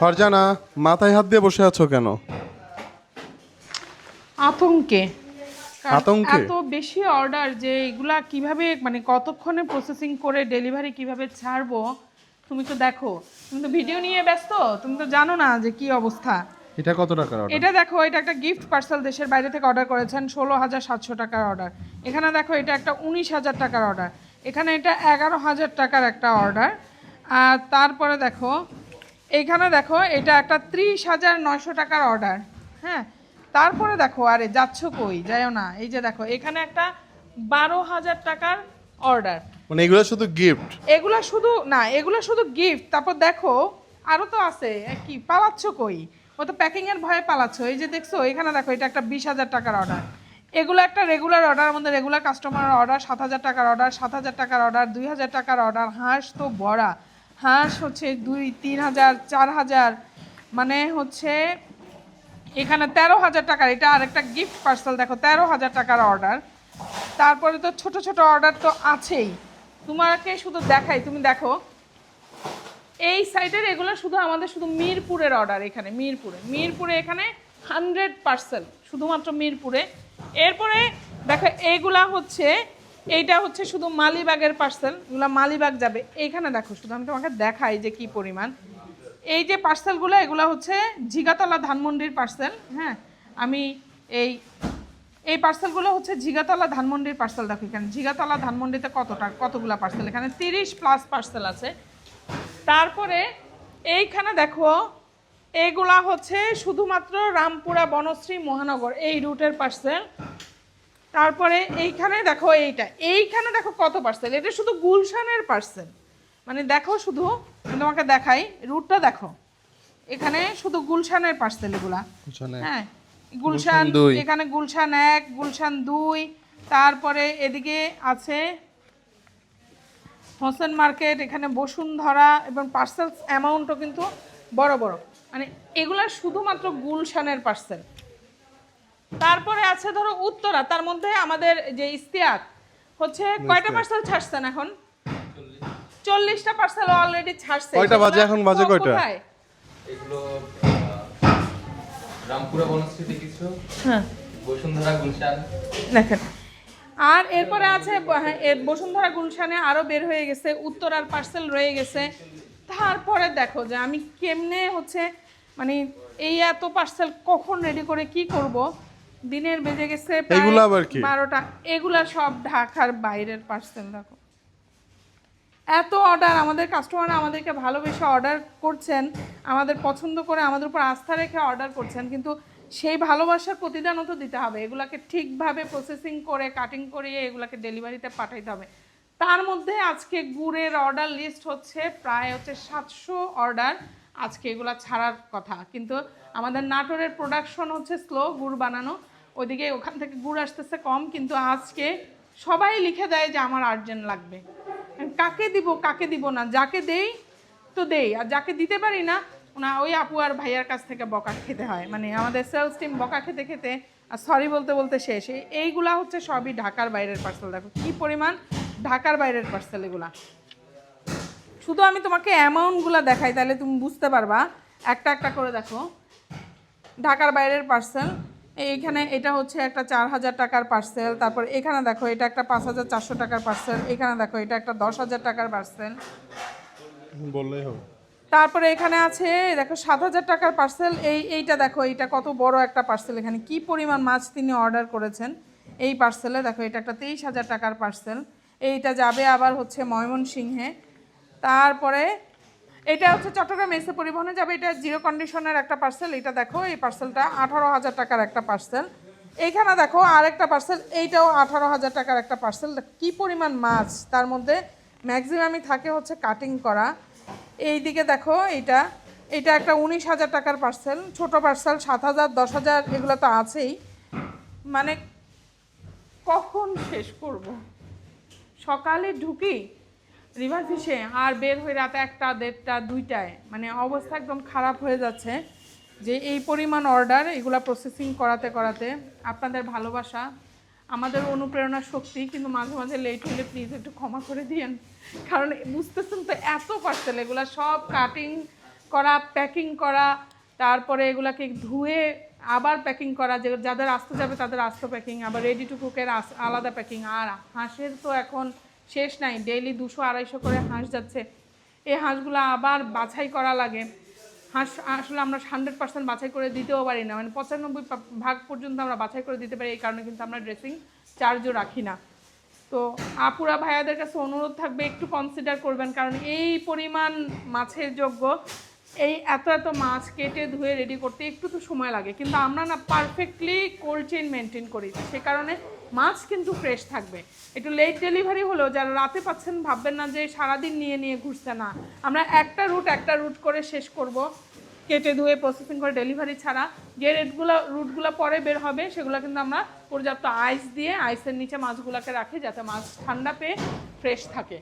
ফারজানা মাথায় হাত দিয়ে বসে আছো কেন? আতঙ্কে। কারণ আতঙ্কে? এত বেশি অর্ডার যে এগুলা কীভাবে মানে কতক্ষণে প্রসেসিং করে ডেলিভারি কীভাবে ছাড়বো তুমি তো দেখো। তুমি তো ভিডিও নিয়ে ব্যস্ত তুমি তো জানো না যে কি অবস্থা। এটা কত টাকার order? এটা দেখো এটা একটা গিফট পার্সেল দেশের বাইরে থেকে অর্ডার করেছেন ষোলো হাজার সাতশো টাকার অর্ডার এখানে দেখো এটা একটা উনিশ হাজার টাকার অর্ডার এখানে এটা এগারো হাজার টাকার একটা অর্ডার আর তারপরে দেখো এখানে দেখো এটা একটা ত্রিশ হাজার নয়শো টাকার অর্ডার হ্যাঁ? তারপরে দেখো আরে যাচ্ছ কই? যাইও না। এই যে দেখো এখানে একটা বারো হাজার টাকার অর্ডার মানে এগুলো শুধু গিফট এগুলা শুধু না এগুলো শুধু গিফট তারপর দেখো আরও তো আছে। কি পালাচ্ছ কই? ও তো প্যাকিং এর ভয়ে পালাচ্ছ। এই যে দেখছ এখানে দেখো এটা একটা বিশ হাজার টাকার অর্ডার এগুলো একটা রেগুলার অর্ডার আমাদের রেগুলার কাস্টমার অর্ডার সাত হাজার টাকার অর্ডার সাত হাজার টাকার অর্ডার দুই হাজার টাকার অর্ডার হাঁস তো বড়া হাঁস হচ্ছে দুই, তিন হাজার, চার হাজার মানে হচ্ছে এখানে তেরো হাজার টাকার, এটা আর একটা গিফট পার্সেল দেখো, তেরো হাজার টাকার অর্ডার তারপরে তো ছোট ছোট অর্ডার তো আছেই। তোমাকে শুধু দেখাই, তুমি দেখো, এই সাইডের এগুলো শুধু আমাদের শুধু মিরপুরের অর্ডার এখানে, মিরপুরে। মিরপুরে এখানে হান্ড্রেড পার্সেল শুধুমাত্র মিরপুরে। এরপরে দেখো এইগুলা হচ্ছে এইটা হচ্ছে শুধু মালিবাগের পার্সেল এগুলো মালিবাগ যাবে। এইখানে দেখো, শুধু আমি তোমাকে দেখাই যে কি পরিমাণ। এই যে পার্সেলগুলো এগুলো হচ্ছে ঝিগাতলা ধানমন্ডির পার্সেল হ্যাঁ? আমি এই এই পার্সেলগুলো হচ্ছে ঝিগাতলা ধানমন্ডির পার্সেল দেখো এখানে। ঝিগাতলা ধানমন্ডিতে কতটা, কতগুলা পার্সেল এখানে তিরিশ প্লাস পার্সেল আছে। তারপরে এইখানে দেখো, এগুলা হচ্ছে শুধুমাত্র রামপুরা বনশ্রী মহানগর, এই রুটের পার্সেল তারপরে এইখানে দেখো এইটা এইখানে দেখো কত পার্সেল এটা শুধু গুলশানের পার্সেল মানে দেখো শুধু তোমাকে দেখাই রুটটা দেখো। এখানে শুধু গুলশানের পার্সেল এগুলা হ্যাঁ গুলশান এখানে গুলশান এক গুলশান দুই। তারপরে এদিকে আছে হোসেন মার্কেট এখানে বসুন্ধরা এবং পার্সেলস অ্যামাউন্টও কিন্তু বড় বড়। মানে এগুলা শুধুমাত্র গুলশানের পার্সেল তারপরে আছে ধরো উত্তরা তার মধ্যে আমাদের যে ইস্তিয়াক হচ্ছে কয়টা পার্সেল ছাড়ছেন এখন? চল্লিশটা পার্সেল অলরেডি ছাড়ছে। কয়টা বাজে এখন? বাজে কয়টা? এগুলো রামপুরা বনশ্রীতে কিছু। হ্যাঁ। বসুন্ধরা গুলশান। দেখেন। আর এরপরে আছে হ্যাঁ, বসুন্ধরা গুলশানে আরও বের হয়ে গেছে উত্তরার পার্সেল রয়ে গেছে। তারপরে দেখো যে আমি কেমনে হচ্ছে মানে এই এত পার্সেল কখন রেডি করে কি করব? দিনের বেজে গেছে এগুলো আবার কি? বারোটা। এগুলা সব ঢাকার বাইরের পার্সেল দেখো। এত অর্ডার আমাদের কাস্টমার আমাদেরকে ভালোবেসে অর্ডার করছেন আমাদের পছন্দ করে আমাদের উপর আস্থা রেখে অর্ডার করছেন কিন্তু সেই ভালোবাসার প্রতিদানও তো দিতে হবে। এগুলাকে ঠিকভাবে প্রসেসিং করে কাটিং করিয়ে এগুলাকে ডেলিভারিতে পাঠাইতে হবে। তার মধ্যে আজকে গুড়ের অর্ডার লিস্ট হচ্ছে প্রায় হচ্ছে সাতশো অর্ডার আজকে এগুলা ছাড়ার কথা। কিন্তু আমাদের নাটোরের প্রোডাকশন হচ্ছে স্লো গুড় বানানো। ওইদিকে ওখান থেকে গুড় আসতেছে কম, কিন্তু আজকে সবাই লিখে দেয় যে আমার আর্জেন্ট লাগবে। কাকে দিব কাকে দিব না, যাকে দেই তো দেই, আর যাকে দিতে পারি না ওনা ওই আপু আর ভাইয়ার কাছ থেকে বকা খেতে হয়। মানে আমাদের সেলস টিম বকা খেতে খেতে, আর সরি বলতে বলতে শেষ। এইগুলা হচ্ছে সবই ঢাকার বাইরের পার্সেল দেখো, কি পরিমাণ ঢাকার বাইরের পার্সেল এগুলা। শুধু আমি তোমাকে অ্যামাউন্টগুলো দেখাই, তাহলে তুমি বুঝতে পারবা। একটা একটা করে দেখো। ঢাকার বাইরের পার্সেল এইখানে এটা হচ্ছে একটা চার হাজার টাকার পার্সেল তারপর এখানে দেখো এটা একটা পাঁচ হাজার চারশো টাকার পার্সেল এখানে দেখো এটা একটা দশ হাজার টাকার পার্সেল বললেই হবে। তারপরে এখানে আছে দেখো সাত হাজার টাকার পার্সেল এই এইটা দেখো এইটা কত বড় একটা পার্সেল এখানে কি পরিমাণ মাছ তিনি অর্ডার করেছেন? এই পার্সেলে দেখো এটা একটা তেইশ হাজার টাকার পার্সেল এইটা যাবে আবার হচ্ছে ময়মনসিংহে। তারপরে এটা হচ্ছে চট্টগ্রাম এসে পরিবহনে যাবে, এটা জিরো কন্ডিশনের একটা পার্সেল এটা দেখো, এই পার্সেলটা আঠারো হাজার টাকার একটা পার্সেল এইখানে দেখো আরেকটা পার্সেল এইটাও আঠারো হাজার টাকার একটা পার্সেল কি পরিমাণ মাছ, তার মধ্যে ম্যাক্সিমামই থাকে হচ্ছে কাটিং করা। এই দিকে দেখো এইটা, এটা একটা উনিশ হাজার টাকার পার্সেল ছোট পার্সেল সাত হাজার, দশ হাজার, এগুলো তো আছেই। মানে কখন শেষ করব? সকালে ঢুকি রিভার ফিশে আর বের হয়ে রাত একটা, দেড়টা, দুইটায়। মানে অবস্থা একদম খারাপ হয়ে যাচ্ছে যে এই পরিমাণ অর্ডার এগুলা প্রসেসিং করাতে করাতে আপনাদের ভালোবাসা, আমাদের অনুপ্রেরণা শক্তি, কিন্তু মাঝে মাঝে লেট হলে প্লিজ একটু ক্ষমা করে দিয়েন। কারণ বুঝতেছেন তো এত পার্সেল এগুলা সব কাটিং করা প্যাকিং করা, তারপরে এগুলাকে ধুয়ে আবার প্যাকিং করা, যে যাদের আস্ত যাবে তাদের আস্ত প্যাকিং আবার রেডি টু কুকের আলাদা প্যাকিং আর হাঁসের তো এখন শেষ নাই, ডেইলি দুশো আড়াইশো করে হাঁস যাচ্ছে। এই হাঁসগুলো আবার বাছাই করা লাগে। হাঁস আসলে আমরা হান্ড্রেড পার্সেন্ট বাছাই করে দিতেও পারি না। মানে পঁচানব্বই ভাগ পর্যন্ত আমরা বাছাই করে দিতে পারি, এই কারণে কিন্তু আমরা ড্রেসিং চার্জও রাখি না। তো আপুরা ভাইয়াদের কাছে অনুরোধ থাকবে, একটু কনসিডার করবেন, কারণ এই পরিমাণ মাছের যোগ্য এই এত এত মাছ কেটে ধুয়ে রেডি করতে একটু তো সময় লাগে। কিন্তু আমরা না পারফেক্টলি কোল্ড চেইন মেনটেন করি। সে কারণে মাছ কিন্তু ফ্রেশ থাকবে। একটু লেট ডেলিভারি হলেও যারা রাতে পাচ্ছেন, ভাববেন না যে সারাদিন নিয়ে নিয়ে ঘুরছে না। আমরা একটা রুট একটা রুট করে শেষ করব। কেটে ধুয়ে প্রসেসিং করে ডেলিভারি ছাড়া যে রেটগুলো রুটগুলো পরে বের হবে, সেগুলো কিন্তু আমরা পর্যাপ্ত আইস দিয়ে আইসের নিচে মাছগুলোকে রাখি যাতে মাছ ঠান্ডা পেয়ে ফ্রেশ থাকে।